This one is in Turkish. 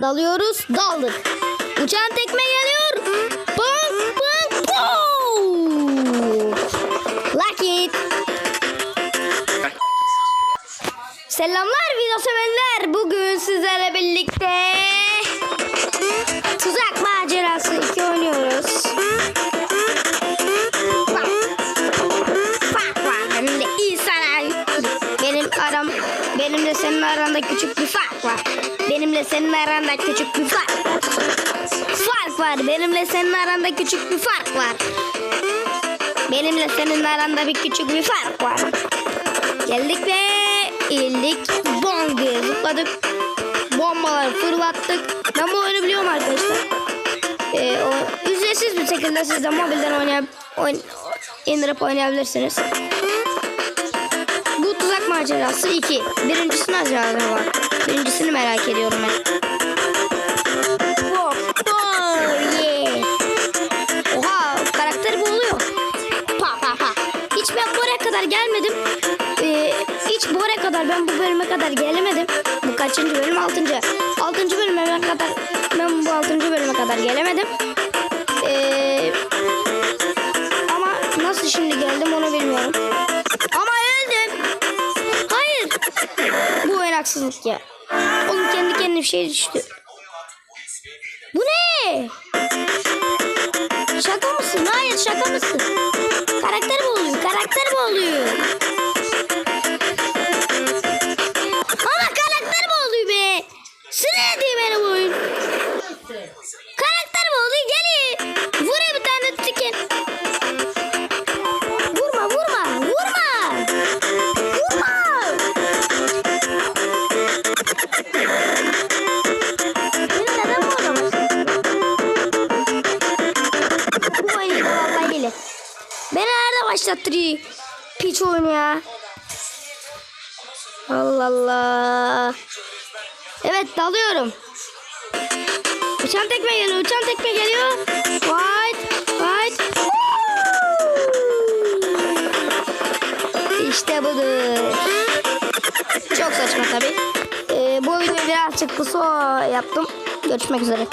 Dalıyoruz. Daldık. Uçan tekme geliyor. Bang bang boom. Lucky. Selamlar video severler. Bugün sizlerle benimle senin aranda küçük bir fark var. Benimle senin aranda küçük bir fark var. Fark var. Benimle senin aranda küçük bir fark var. Benimle senin aranda bir küçük bir fark var. Geldik ve ildik bom diye zıpladık. Bombaları fırlattık. Ben bu oyunu biliyorum arkadaşlar. Ee, o, ücretsiz bir şekilde siz de mobilden oynayab oyn indirip oynayabilirsiniz. Macerası 2. Birincisini acaba var. Birincisini merak ediyorum ben. Oh, yeah. Oha karakter bu. Pa pa pa. Hiç ben buraya kadar gelmedim. Ee, hiç buraya kadar ben bu bölüme kadar gelemedim. Bu kaçıncı bölüm? Altıncı. Altıncı bölüme ben kadar ben bu altıncı bölüme kadar gelemedim. Ee, ama nasıl şimdi geldim onu bilmiyorum. Haksızlık ya. Oğlum kendi kendine bir şey düştü. Bu ne? Şaka mısın? Hayır şaka mısın? Karakter mi oluyor? Karakter mi Beni nerede başlattırıyor? Piç oyunu ya. Allah Allah. Evet dalıyorum. Uçan tekme geliyor, uçan tekme geliyor. White, white. İşte budur. Çok saçma tabii. Ee, bu videoyu birazcık kısa yaptım. Görüşmek üzere.